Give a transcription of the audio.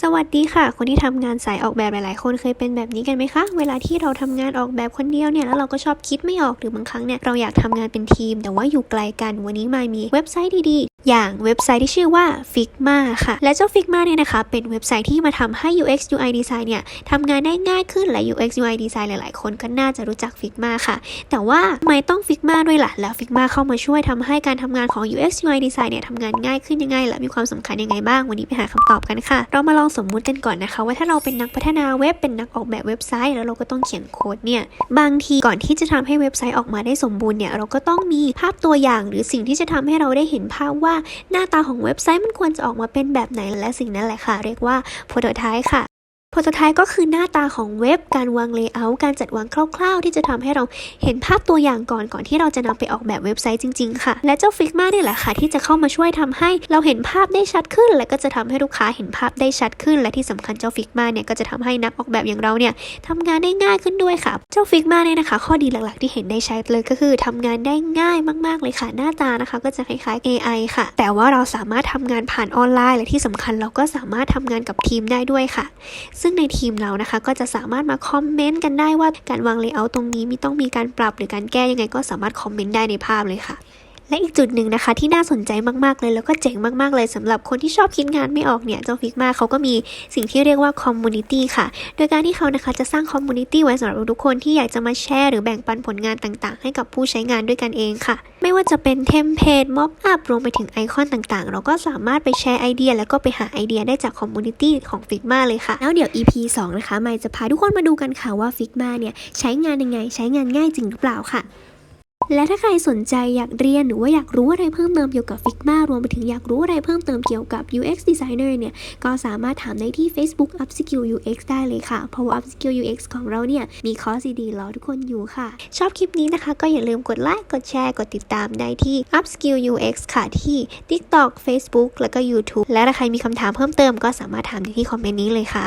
สวัสดีค่ะ คนที่ทำงานสายออกแบบหลายๆ คนเคยเป็นแบบนี้กันไหมคะ เวลาที่เราทำงานออกแบบคนเดียวเนี่ยแล้วเราก็ชอบคิดไม่ออกหรือบางครั้งเนี่ยเราอยากทำงานเป็นทีม แต่ว่าอยู่ไกลกันวันนี้มายมีเว็บไซต์ดีๆ อย่างเว็บไซต์ที่ชื่อว่า Figma ค่ะ และเจ้า Figma เนี่ยนะคะ เป็นเว็บไซต์ที่มาทำให้ UX UI design เนี่ยทำงานได้ง่ายขึ้นและ UX UI design หลายๆ คนก็น่าจะรู้จัก Figma ค่ะ แต่ว่าทำไมต้อง Figma ด้วยล่ะแล้ว Figma เข้ามาช่วยทำให้การทำงานของ UX UI design เนี่ยทำงานง่ายขึ้นยังไง และมีความสำคัญยังไงบ้างวันนี้ไปหาคำตอบกันค่ะ เรามาลองสมมุติกันก่อนนะคะ ว่าถ้าเราเป็นนักพัฒนาเว็บเป็นนักออกแบบเว็บไซต์ แล้วเราก็ต้องเขียนโค้ดเนี่ยบางทีก่อนที่จะทำให้เว็บไซต์ออกมาได้สมบูรณ์เนี่ยเราก็ต้องมีภาพตัวอย่าง หรือสิ่งที่จะทำให้เราได้เห็นภาพว่าหน้าตาของเว็บไซต์มันควรจะออกมาเป็นแบบไหนและสิ่งนั้นแหละค่ะ เรียกว่าโปรโตไทป์ค่ะ ผลสุดท้ายก็คือหน้าตาของเว็บการวางเลเยอร์การจัดวางคร่าวๆ ที่จะทำให้เราเห็นภาพตัวอย่างก่อนก่อนที่เราจะนำไปออกแบบเว็บไซต์จริงๆค่ะ และเจ้า Figma นี่แหละค่ะ ที่จะเข้ามาช่วยทำให้เราเห็นภาพได้ชัดขึ้น และก็จะทำให้ลูกค้าเห็นภาพได้ชัดขึ้น และที่สำคัญเจ้า Figma เนี่ยก็จะทำให้นักออกแบบอย่างเราเนี่ยทำงานได้ง่ายขึ้นด้วยค่ะ เจ้า Figma เนี่ยนะคะ ข้อดีหลักๆ ที่เห็นได้ชัดเลยก็คือทำงานได้ง่ายมากๆเลยค่ะ หน้าตานะคะ ก็จะคล้ายๆ AI ค่ะ แต่ว่าเราสามารถทำงานผ่านออนไลน์ และที่สำคัญเราก็สามารถทำงานกับทีมได้ด้วยค่ะซึ่งในทีมเรานะคะ ก็จะสามารถมาคอมเมนต์กันได้ว่าการวางเลเยอร์ตรงนี้มีต้องมีการปรับหรือการแก้ยังไงก็สามารถคอมเมนต์ได้ในภาพเลยค่ะ และอีกจุดหนึ่งนะคะที่น่าสนใจมากๆเลยแล้วก็เจ๋งมากๆเลยสำหรับคนที่ชอบคิดงานไม่ออกเนี่ยเจ้าฟิกมาเขาก็มีสิ่งที่เรียกว่าคอมมูนิตี้ค่ะ โดยการที่เขานะคะจะสร้างคอมมูนิตี้ไว้สำหรับทุกคนที่อยากจะมาแชร์หรือแบ่งปันผลงานต่างๆ ให้กับผู้ใช้งานด้วยกันเองค่ะ ไม่ว่าจะเป็นเทมเพลตม็อกอัพรวมไปถึงไอคอนต่างๆ เราก็สามารถไปแชร์ไอเดีย แล้วก็ไปหาไอเดียได้จากคอมมูนิตี้ของ Figma เลยค่ะแล้วเดี๋ยว EP 2 นะคะไม่จะพาทุกคนมาดูกันค่ะว่า Figma เนี่ยใช้งานยังไงใช้งานง่ายจริงหรือเปล่าค่ะ และถ้าใครสนใจอยากเรียนหรือว่าอยากรู้อะไรเพิ่มเติมเกี่ยวกับ Figma รวมไปถึงอยากรู้อะไรเพิ่มเติมเกี่ยวกับ UX Designer เนี่ย ก็สามารถถามได้ที่ Facebook Upskill UX ได้เลยค่ะ เพราะว่า Upskill UX ของเราเนี่ย มีคอร์สดีๆรอทุกคนอยู่ค่ะ ชอบคลิปนี้นะคะ ก็อย่าลืมกดไลค์ กดแชร์ กดติดตามได้ที่ Upskill UX ค่ะ ที่ TikTok Facebook แล้วก็ YouTube และถ้าใครมีคำถามเพิ่มเติมก็สามารถถามได้ที่คอมเมนต์นี้เลยค่ะ